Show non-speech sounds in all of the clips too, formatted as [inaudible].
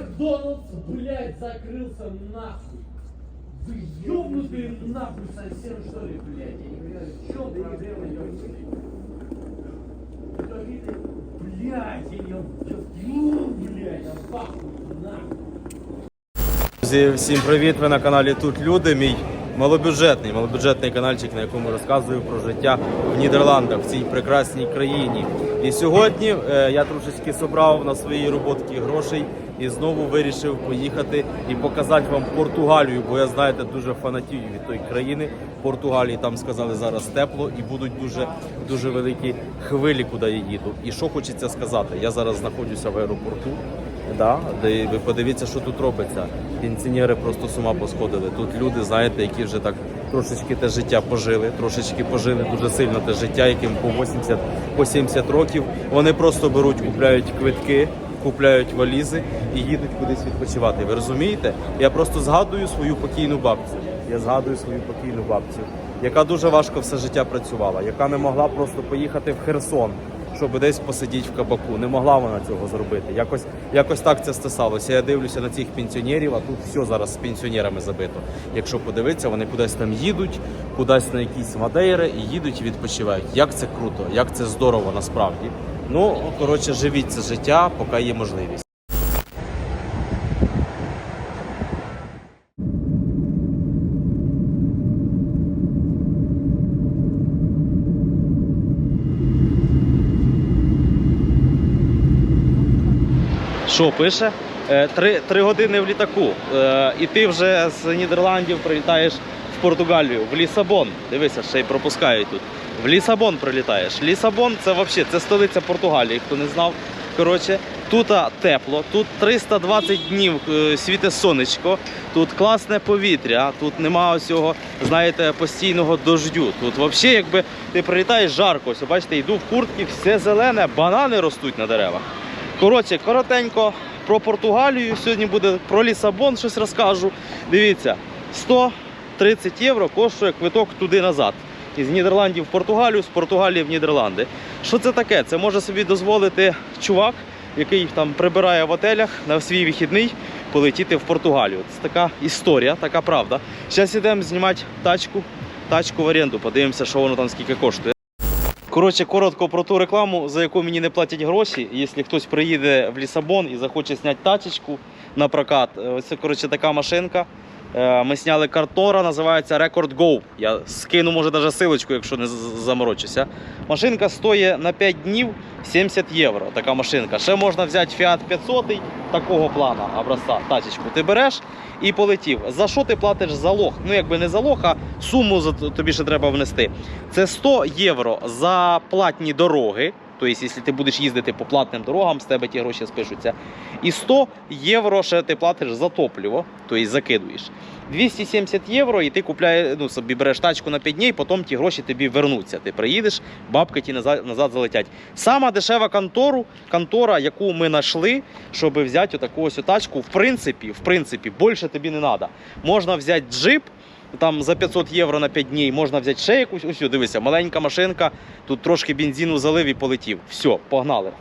Макдональдс, блядь, закрылся нахуй. Вы ёбнутые нахуй совсем что ли, блядь? Я не понимаю, в чем проблема, ёбнутый? Блядь, я не... Фу, блядь, я в ахуе, нахуй. Друзі, всім привіт! Ви на каналі Тут Люди. Мій малобюджетний, малобюджетний каналчик, на якому розказую про життя в Нідерландах, в цій прекрасній країні. І сьогодні е, я трошечки собрав на своїй роботці грошей і знову вирішив поїхати і показати вам Португалію, бо я знаєте дуже фанатію від тої країни. Португалії там сказали зараз тепло і будуть дуже дуже великі хвилі, куди я їду. І що хочеться сказати? Я зараз знаходжуся в аеропорту. Да, де ви подивіться, що тут робиться. Пенсіонери просто з ума посходили. Тут люди, знаєте, які вже так трошечки те життя пожили, трошечки пожили дуже сильно те життя, яким по 80 по 70 років. Вони просто беруть, купляють квитки, купляють валізи і їдуть кудись відпочивати. Ви розумієте? Я просто згадую свою покійну бабцю. Я згадую свою покійну бабцю, яка дуже важко все життя працювала, яка не могла просто поїхати в Херсон щоб десь посидіти в кабаку. Не могла вона цього зробити. Якось, якось так це стосалося. Я дивлюся на цих пенсіонерів, а тут все зараз з пенсіонерами забито. Якщо подивитися, вони кудись там їдуть, кудись на якісь мадейри і їдуть і відпочивають. Як це круто, як це здорово насправді. Ну, коротше, живіть це життя, поки є можливість. Що пише? Е, Три, три години в літаку. Е, І ти вже з Нідерландів прилітаєш в Португалію, в Лісабон. Дивися, ще й пропускають тут. В Лісабон прилітаєш. Лісабон це взагалі це столиця Португалії, хто не знав. Коротше, тут тепло, тут 320 днів е, світе сонечко, тут класне повітря, тут нема цього, знаєте, постійного дождю. Тут взагалі, якби ти прилітаєш жарко, ось, бачите, йду в куртці, все зелене, банани ростуть на деревах. Коротше, коротенько про Португалію. Сьогодні буде про Лісабон, щось розкажу. Дивіться, 130 євро коштує квиток туди-назад. Із Нідерландів в Португалію, з Португалії в Нідерланди. Що це таке? Це може собі дозволити чувак, який там прибирає в готелях на свій вихідний, полетіти в Португалію. Це така історія, така правда. Зараз йдемо знімати тачку, тачку в оренду, подивимося, що воно там скільки коштує. Коротше, коротко про ту рекламу, за яку мені не платять гроші. Якщо хтось приїде в Лісабон і захоче зняти тачечку на прокат, е, це коротше така машинка. Е, Ми зняли картора, називається Record Go. Я скину, може, навіть силочку, якщо не заморочуся. Машинка стоїть на 5 днів 70 євро. Така машинка. Ще можна взяти Fiat 500 такого плана образця, тачечку. Ти береш і полетів. За що ти платиш залог? Ну, якби не залог, а суму тобі ще треба внести. Це 100 євро за платні дороги. Тобто, якщо ти будеш їздити по платним дорогам, з тебе ті гроші спишуться. І 100 євро ще ти платиш за топливо, тобто закидуєш. 270 євро, і ти купляєш, ну, собі береш тачку на 5 днів, потім ті гроші тобі вернуться. Ти приїдеш, бабки ті назад, назад залетять. Сама дешева контору, контора, яку ми знайшли, щоб взяти отаку ось тачку, в принципі, в принципі, більше тобі не треба. Можна взяти джип. Там за 500 євро на 5 днів можна взяти ще якусь. Ось, дивися, маленька машинка, тут трошки бензину залив і полетів. Все, погнали.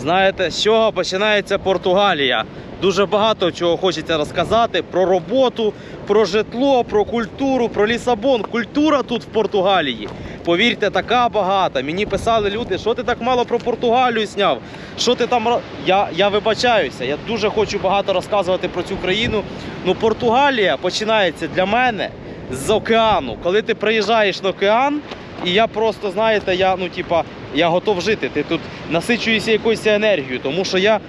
Знаєте, з чого починається Португалія? Дуже багато чого хочеться розказати про роботу, про житло, про культуру, про Лісабон. Культура тут в Португалії. Повірте, така багата. Мені писали люди, що ти так мало про Португалію зняв. Що ти там ро-?» я, я вибачаюся. Я дуже хочу багато розказувати про цю країну. Ну, Португалія починається для мене з океану. Коли ти приїжджаєш на океан, і я просто, знаєте, я ну, типа, я готов жити. Ти тут насичуєшся якоюсь енергією, тому що я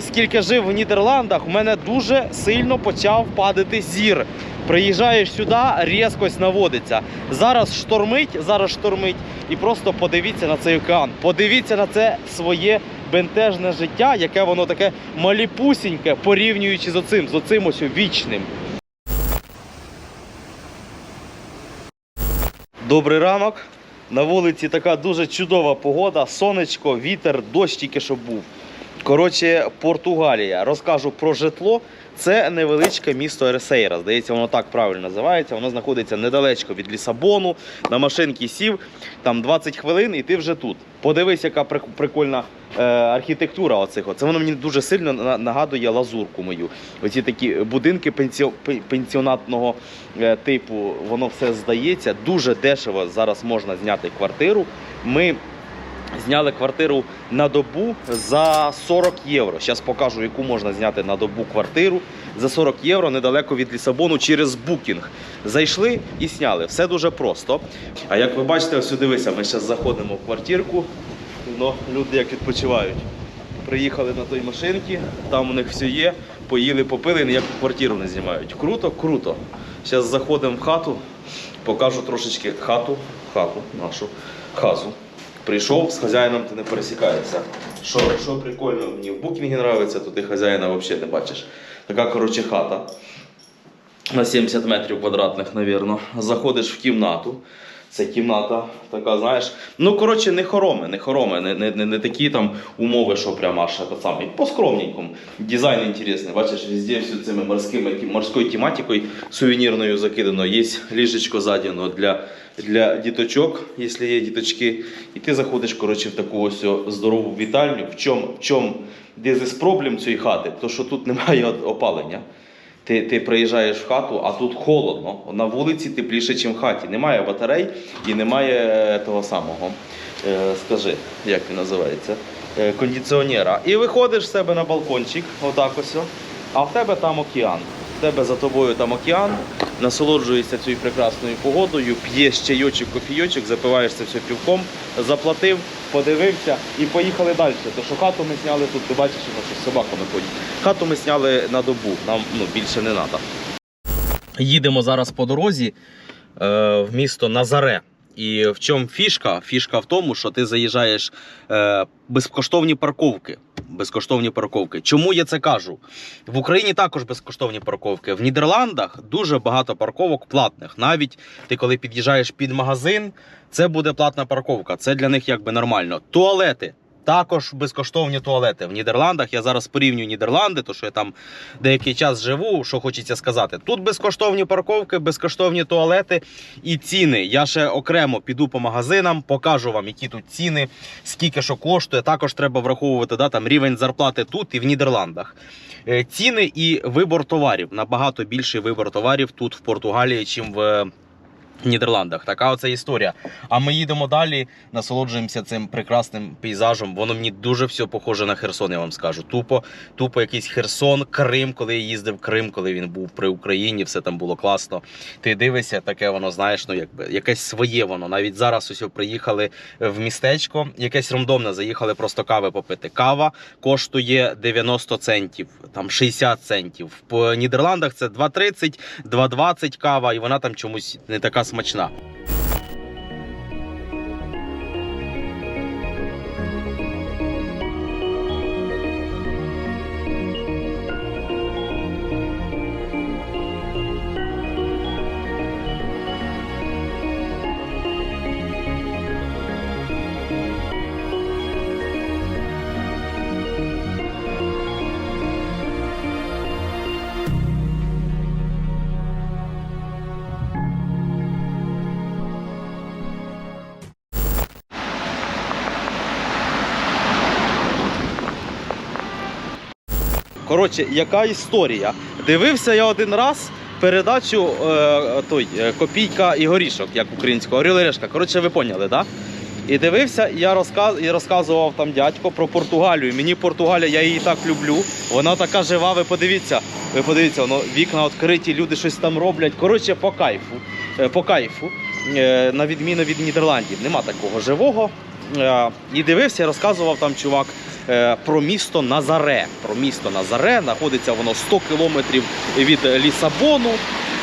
скільки жив в Нідерландах, у мене дуже сильно почав падати зір. Приїжджаєш сюди, різкость наводиться. Зараз штормить, зараз штормить. І просто подивіться на цей океан. Подивіться на це своє бентежне життя, яке воно таке маліпусіньке, порівнюючи з оцим, з оцим ось вічним. Добрий ранок. На вулиці така дуже чудова погода, сонечко, вітер, дощ тільки що був. Коротше, Португалія. Розкажу про житло. Це невеличке місто Ерсейра. Здається, воно так правильно називається. Воно знаходиться недалечко від Лісабону. На машинки сів, там 20 хвилин, і ти вже тут. Подивись, яка прикольна е, архітектура оцих. Це воно мені дуже сильно нагадує лазурку мою. Оці такі будинки пенсіо- пенсіонатного е, типу, воно все здається. Дуже дешево зараз можна зняти квартиру. Ми зняли квартиру на добу за 40 євро. Зараз покажу, яку можна зняти на добу квартиру за 40 євро недалеко від Лісабону через букінг. Зайшли і сняли. Все дуже просто. А як ви бачите, ось дивися, ми зараз заходимо в квартирку. Ну, люди як відпочивають. Приїхали на той машинці, там у них все є, поїли, попили, ніяку квартиру не знімають. Круто, круто. Зараз заходимо в хату, покажу трошечки хату, хату нашу, хазу. Прийшов, з хазяїном ти не пересікаєшся. Що, що прикольно, мені в букінгі подобається, то ти хазяїна взагалі не бачиш. Така, коротше, хата на 70 метрів квадратних, навірно. Заходиш в кімнату. Це кімната така, знаєш. Ну, коротше, не хороми, не хороми, не, не, не, не такі там умови, що прямо аж це саме. По скромненькому. Дизайн інтересний. Бачиш, везде всю цими морськими, морською тематикою сувенірною закидано. Є ліжечко задіно для, для діточок, якщо є діточки. І ти заходиш, коротше, в таку ось здорову вітальню. В чому, в чому дезис проблем цієї хати? То, що тут немає опалення. Ти, ти приїжджаєш в хату, а тут холодно. На вулиці тепліше, ніж в хаті. Немає батарей і немає е, того самого. Е, скажи, як він називається? Е, кондиціонера. І виходиш з себе на балкончик, отак ось. А в тебе там океан. В тебе за тобою там океан, насолоджуєшся цією прекрасною погодою, п'єш чайочок, кофійочок, запиваєш це все півком, заплатив, подивився і поїхали далі. Тому що хату ми зняли тут, ти бачиш, що нас з собаками ходять. Хату ми зняли на добу, нам ну, більше не треба. Їдемо зараз по дорозі е, в місто Назаре. І в чому фішка? Фішка в тому, що ти заїжджаєш е, безкоштовні парковки. Безкоштовні парковки. Чому я це кажу? В Україні також безкоштовні парковки. В Нідерландах дуже багато парковок платних. Навіть ти, коли під'їжджаєш під магазин, це буде платна парковка. Це для них якби нормально. Туалети. Також безкоштовні туалети. В Нідерландах я зараз порівнюю Нідерланди, то що я там деякий час живу. Що хочеться сказати? Тут безкоштовні парковки, безкоштовні туалети і ціни. Я ще окремо піду по магазинам, покажу вам, які тут ціни, скільки що коштує. Також треба враховувати да, там рівень зарплати тут і в Нідерландах. Е, Ціни і вибор товарів. Набагато більший вибор товарів тут в Португалії, чим в. Нідерландах така оця історія. А ми їдемо далі, насолоджуємося цим прекрасним пейзажем. Воно мені дуже все похоже на Херсон, я вам скажу. Тупо, тупо якийсь Херсон, Крим, коли я їздив Крим, коли він був при Україні, все там було класно. Ти дивишся, таке воно, знаєш, ну якби якесь своє воно. Навіть зараз ось приїхали в містечко, якесь рандомне, заїхали просто кави попити. Кава коштує 90 центів, там 60 центів. В Нідерландах це 2,30, 2,20 кава, і вона там чомусь не така смачна. Коротше, яка історія? Дивився я один раз передачу е, той, е, Копійка і горішок, як українського, Орел і Решка. Коротше, ви поняли? Да? І дивився, я розказ, і розказував там дядько про Португалію. Мені Португалія, я її так люблю. Вона така жива, ви подивіться. Ви подивіться, воно вікна відкриті, люди щось там роблять. Коротше, по кайфу. Е, По кайфу. Е, На відміну від Нідерландів. Нема такого живого. І дивився, розказував там чувак про місто Назаре. Про місто Назаре знаходиться воно 100 кілометрів від Лісабону.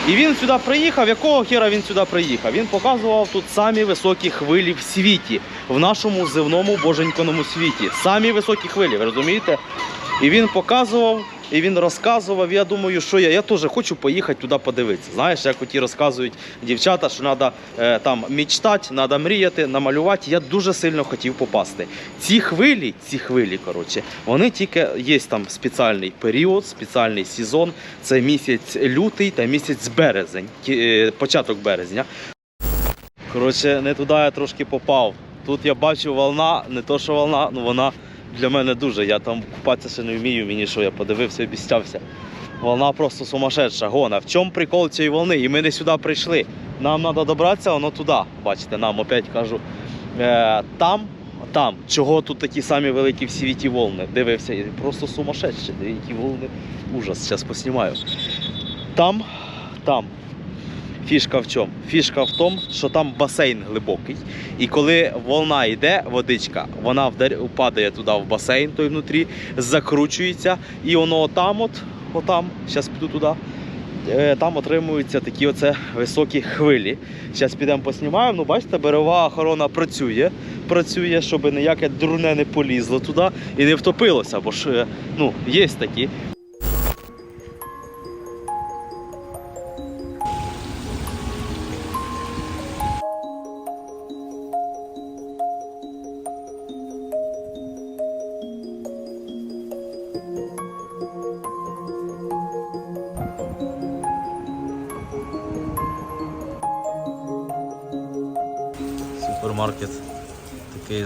І він сюди приїхав. Якого хера він сюди приїхав? Він показував тут самі високі хвилі в світі, в нашому земному боженьканому світі. Самі високі хвилі, ви розумієте? І він показував, і він розказував. Я думаю, що я, я теж хочу поїхати туди подивитися. Знаєш, як оті розказують дівчата, що треба е, там мічтати, треба мріяти, намалювати. Я дуже сильно хотів попасти. Ці хвилі, ці хвилі, коротше, вони тільки є там спеціальний період, спеціальний сезон. Це місяць лютий та місяць березень, е, початок березня. Коротше, не туди я трошки попав. Тут я бачу волна, не то що волна, ну вона для мене дуже. Я там купатися ще не вмію, мені що я подивився, обіцявся. Волна просто сумасшедша, гона. В чому прикол цієї волни? І ми не сюди прийшли. Нам треба добратися, воно туди. Бачите, нам опять кажу. Е, там, там, чого тут такі самі великі в світі волни. Дивився, і просто сумасшедші, які волни. Ужас, зараз поснімаю. Там, там. Фішка в чому? Фішка в тому, що там басейн глибокий. І коли волна йде, водичка, вона падає туди в басейн, той внутрі, закручується, і воно отам, от, отам, зараз піду туди. е, Там отримуються такі оце високі хвилі. Зараз підемо поснімаємо. Ну, бачите, берегова охорона працює, працює, щоб ніяке дурне не полізло туди і не втопилося, бо ж е, ну, є такі.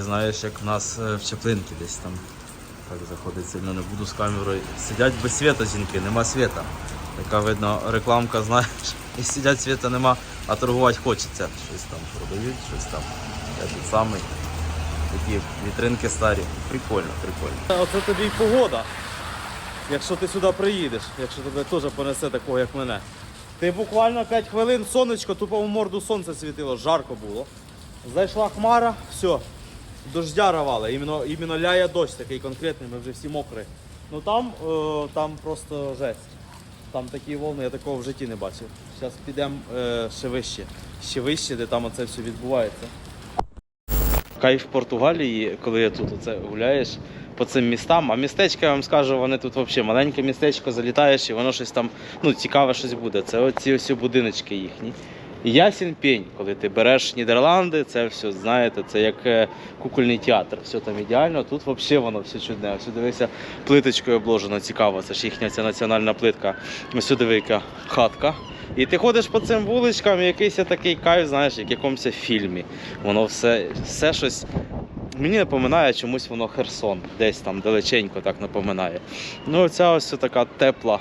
Знаєш, як в нас е, в Чеплинці десь там. Так заходить сильно не буду з камерою. Сидять без світа жінки, нема світа. Така видно рекламка, знаєш, [laughs] і сидять світа нема, а торгувати хочеться. Щось там продають, щось там. Я тут самий. Такі вітринки старі. Прикольно, прикольно. Оце тобі й погода. Якщо ти сюди приїдеш, якщо тебе теж понесе такого, як мене. Ти буквально 5 хвилин сонечко, тупо в морду сонце світило, жарко було. Зайшла хмара, все, дождя равали, іменно, іменно ляє дощ такий конкретний, ми вже всі мокрі. Ну там, е, там просто жесть. Там такі волни, я такого в житті не бачив. Зараз підемо е, ще вище, ще вище, де там оце все відбувається. Кайф в Португалії, коли я тут оце гуляєш по цим містам. А містечка, я вам скажу, вони тут взагалі маленьке містечко, залітаєш і воно щось там ну, цікаве щось буде. Це оці ось будиночки їхні. І ясен пень, коли ти береш Нідерланди, це все, знаєте, це як е, кукольний театр. Все там ідеально. Тут взагалі воно все чудне. Все дивися, плиточкою обложено, цікаво. Це ж їхня ця національна плитка. Ось яка хатка. І ти ходиш по цим вуличкам, і якийсь такий кайф, знаєш, як в якомусь фільмі. Воно все, все щось. Мені напоминає чомусь воно Херсон, десь там далеченько так напоминає. Ну, ця ось така тепла,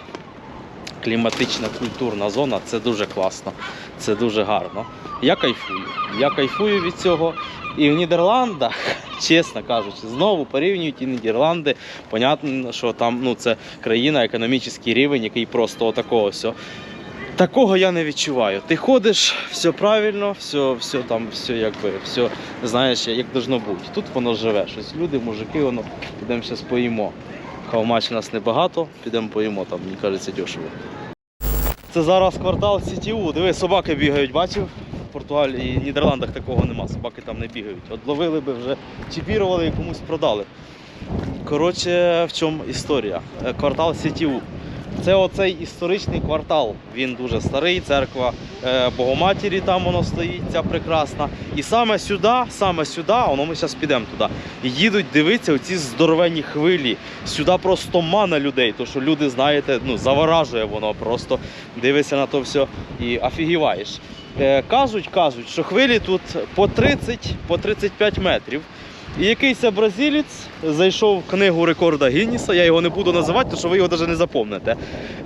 кліматична культурна зона це дуже класно, це дуже гарно. Я кайфую. Я кайфую від цього. І в Нідерландах, [laughs] чесно кажучи, знову порівнюють і Нідерланди. Понятно, що там ну, це країна, економічний рівень, який просто отакого все. Такого я не відчуваю. Ти ходиш, все правильно, все, все там, все якби, все знаєш, як должно бути. Тут воно живе. Щось люди, мужики, воно підемо зараз поїмо. Хавмач нас небагато, підемо поїмо, там, мені кажеться, дешево. Це зараз квартал СТУ. Диви, собаки бігають, бачив? В Португалії і Нідерландах такого нема, собаки там не бігають. От ловили би вже, чіпірували і комусь продали. Коротше, в чому історія? Е, Квартал СТУ. Це оцей історичний квартал. Він дуже старий, церква е, Богоматері там воно стоїть, ця прекрасна. І саме сюди, саме сюди, воно ми зараз підемо туди. І їдуть дивитися оці здоровенні хвилі. Сюди просто мана людей, то що люди, знаєте, ну, заворажує воно просто. Дивишся на то все і офігіваєш. Е, кажуть, кажуть, що хвилі тут по 30, по 35 метрів. І якийсь бразилець зайшов в книгу рекорда Гінніса, я його не буду називати, тому що ви його навіть не запомните.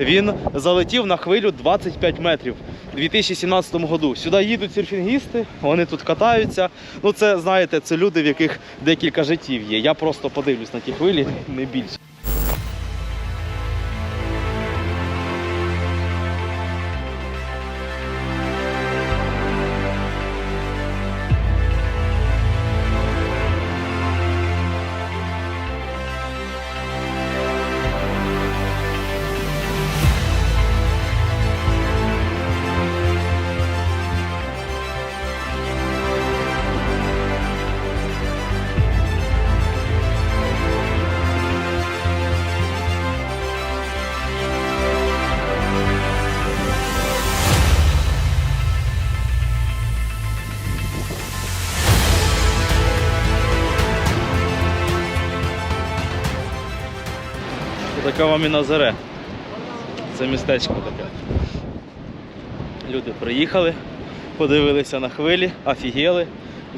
Він залетів на хвилю 25 метрів у 2017 году. Сюди їдуть серфінгісти, вони тут катаються. Ну це, знаєте, це люди, в яких декілька життів є. Я просто подивлюсь на ті хвилі, не більше. Така вам і Назаре. Це містечко таке. Люди приїхали, подивилися на хвилі, офігели,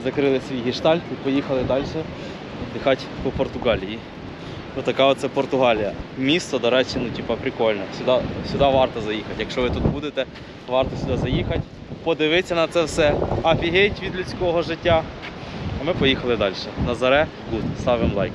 закрили свій гештальт і поїхали далі віддихати по Португалії. Отака оце Португалія. Місто, до речі, ну типа прикольне. Сюди, сюди варто заїхати. Якщо ви тут будете, варто сюди заїхати, подивитися на це все, офігеть від людського життя. А ми поїхали далі. Назаре, гуд, ставимо лайк.